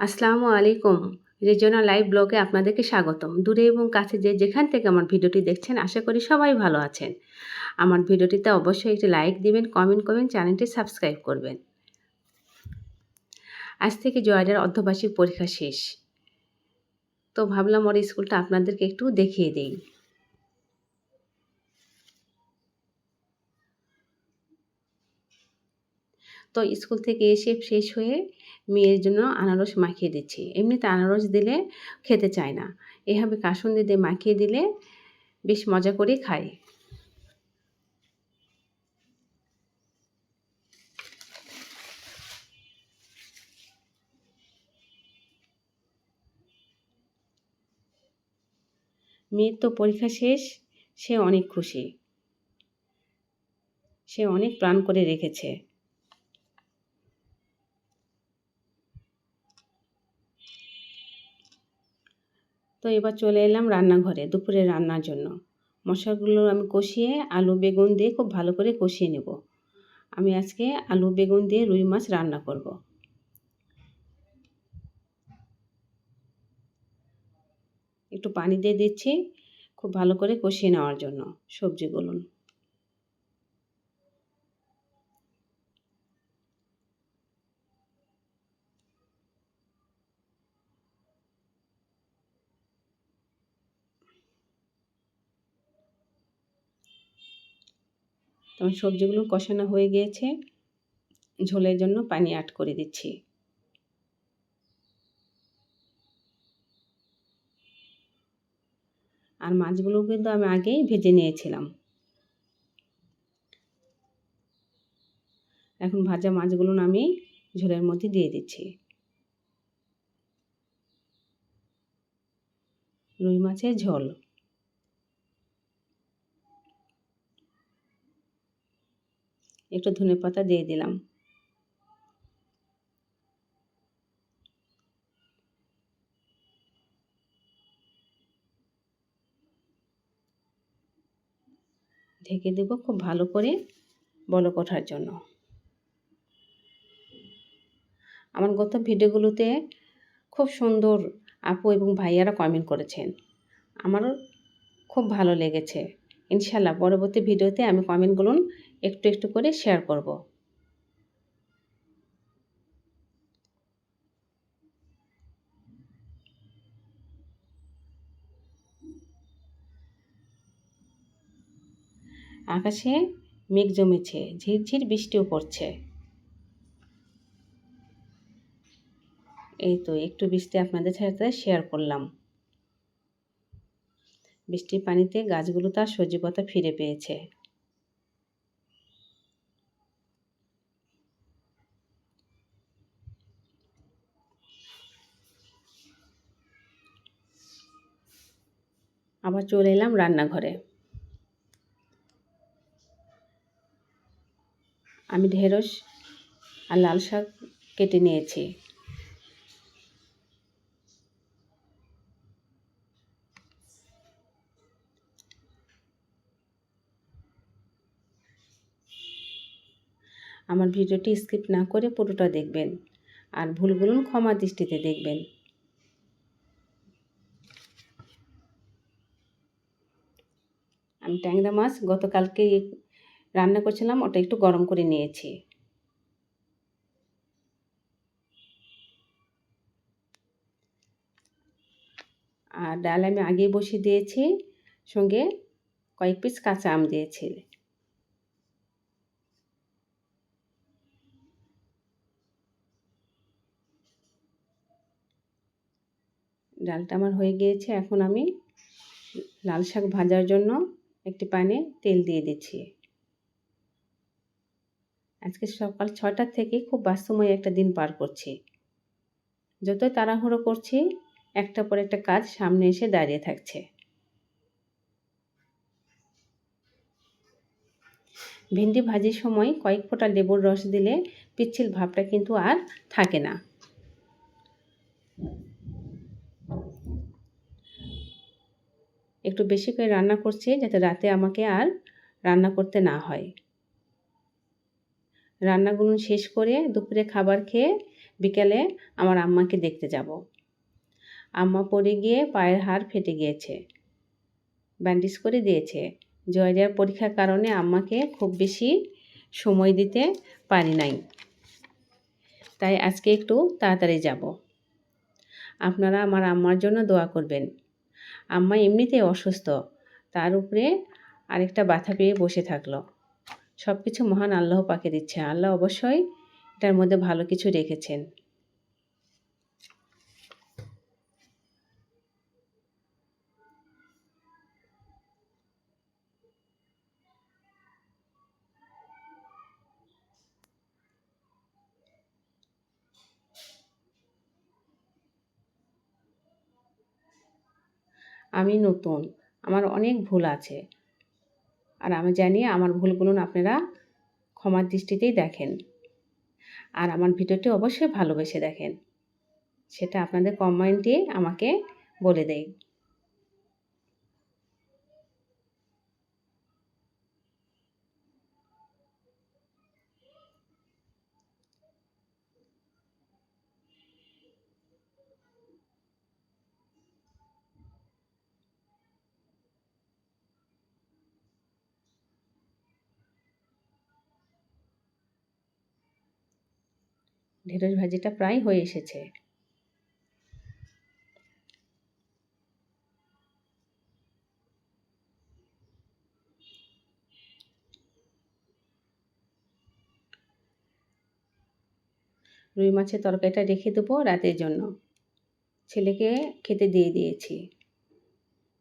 আসসালামু আলাইকুম। রেজনা লাইভ ব্লগে আপনাদেরকে স্বাগতম। দূরে এবং কাছে যে যেখান থেকে আমার ভিডিওটি দেখছেন, আশা করি সবাই ভালো আছেন। আমার ভিডিওটিতে অবশ্যই একটি লাইক দিবেন, কমেন্ট করবেন, চ্যানেলটি সাবস্ক্রাইব করবেন। আজ থেকে জয়াদের অর্ধবার্ষিক পরীক্ষা শেষ। তো ভাবলাম ওর স্কুলটা আপনাদেরকে একটু দেখিয়ে দিই। তো স্কুল থেকে এসে ফ্রেশ হয়ে মেয়ের জন্য আনারস মাখিয়ে দিচ্ছি। এমনিতে আনারস দিলে খেতে চায় না। এভাবে কাসুন্দি দিয়ে মাখিয়ে দিলে বেশ মজা করে খায়। মেয়ের তো পরীক্ষা শেষ, সে অনেক খুশি। সে অনেক প্রাণ করে রেখেছে। তো এবার চলে এলাম রান্নাঘরে দুপুরে রান্নার জন্য। মশলাগুলো আমি কষিয়ে আলু, বেগুন দিয়ে খুব ভালো করে কষিয়ে নেব। আমি আজকে আলু, বেগুন দিয়ে রুই মাছ রান্না করব। একটু পানি দিয়ে দিচ্ছি খুব ভালো করে কষিয়ে নেওয়ার জন্য সবজিগুলো তখন সবজিগুলো কষানো হয়ে গিয়েছে। ঝোলের জন্য পানি অ্যাড করে দিচ্ছি। আর মাছগুলো কিন্তু আমি আগেই ভেজে নিয়েছিলাম। এখন ভাজা মাছগুলো আমি ঝোলের মধ্যে দিয়ে দিচ্ছি। রুই মাছের ঝোল। একটু ধনে পাতা দিয়ে দিলাম। ঢেকে দেব খুব ভালো করে বলক ওঠার জন্য। আমার গত ভিডিওগুলোতে খুব সুন্দর আপু এবং ভাইয়ারা কমেন্ট করেছেন। আমারও খুব ভালো লেগেছে। ইনশাল্লাহ পরবর্তী ভিডিওতে আমি কমেন্টগুলো একটু একটু করে শেয়ার করব। আকাশে মেঘ জমেছে, ঝিরঝির বৃষ্টিও পড়ছে। এই তো একটু বৃষ্টি আপনাদের সাথে শেয়ার করলাম। বৃষ্টির পানিতে গাছগুলো তার সজীবতা ফিরে পেয়েছে। আবার চলে এলাম রান্নাঘরে। আমি ঢেঁড়স আর লাল শাক কেটে নিয়েছি। আমার ভিডিওটি স্কিপ না করে পুরোটা দেখবেন আর ভুলগুলো ক্ষমা দৃষ্টিতে দেখবেন। আমি ট্যাংরা মাছ গতকালকে রান্না করছিলাম, ওটা একটু গরম করে নিয়েছি। আর ডাল আমি আগে বসিয়ে দিয়েছি, সঙ্গে কয়েক পিস কাঁচা আম দিয়েছি। ডালটা আমার হয়ে গিয়েছে। এখন আমি লাল শাক ভাজার জন্য একটি প্যানে তেল দিয়ে দিচ্ছি। আজকে সকাল ছটার থেকে খুব বাস্তময় একটা দিন পার করছি। যতই তাড়াহুড়ো করছি একটা পর একটা কাজ সামনে এসে দাঁড়িয়ে থাকছে। ভেন্ডি ভাজির সময় কয়েক ফোঁটা লেবুর রস দিলে পিচ্ছিল ভাবটা কিন্তু আর থাকে না। একটু বেশি করে রান্না করছি যাতে রাতে আমাকে আর রান্না করতে না হয়। রান্নাগুলো শেষ করে দুপুরে খাবার খেয়ে বিকেলে আমার আম্মাকে দেখতে যাব। আম্মা পড়ে গিয়ে পায়ের হাড় ফেটে গিয়েছে। ব্যান্ডেজ করে দিয়েছে। জয়েরিয়ার পরীক্ষার কারণে আম্মাকে খুব বেশি সময় দিতে পারি নাই। তাই আজকে একটু তাড়াতাড়ি যাব। আপনারা আমার আম্মার জন্য দোয়া করবেন। আম্মা এমনিতেই অসুস্থ। তার উপরে আরেকটা বাথা পেয়ে বসে থাকল। সব কিছু মহান আল্লাহ পাকে দিচ্ছে। আল্লাহ অবশ্যই এটার মধ্যে ভালো কিছু রেখেছেন। আমি নতুন, আমার অনেক ভুল আছে। আর আমি জানি আমার ভুলগুলো আপনারা ক্ষমার দৃষ্টিতেই দেখেন। আর আমার ভিডিওটি অবশ্যই ভালোবেসে দেখেন। সেটা আপনাদের কমেন্টে আমাকে বলে দেয়। ঢেঁড়স ভাজিটা প্রায় হয়ে এসেছে। রুই মাছের তরকারিটা রেখে দেবো রাতের জন্য। ছেলেকে খেতে দিয়ে দিয়েছি।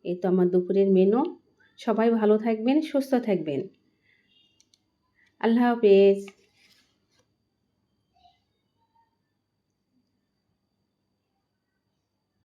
এই তো আমার দুপুরের মেনু। সবাই ভালো থাকবেন, সুস্থ থাকবেন। আল্লাহ হাফেজ।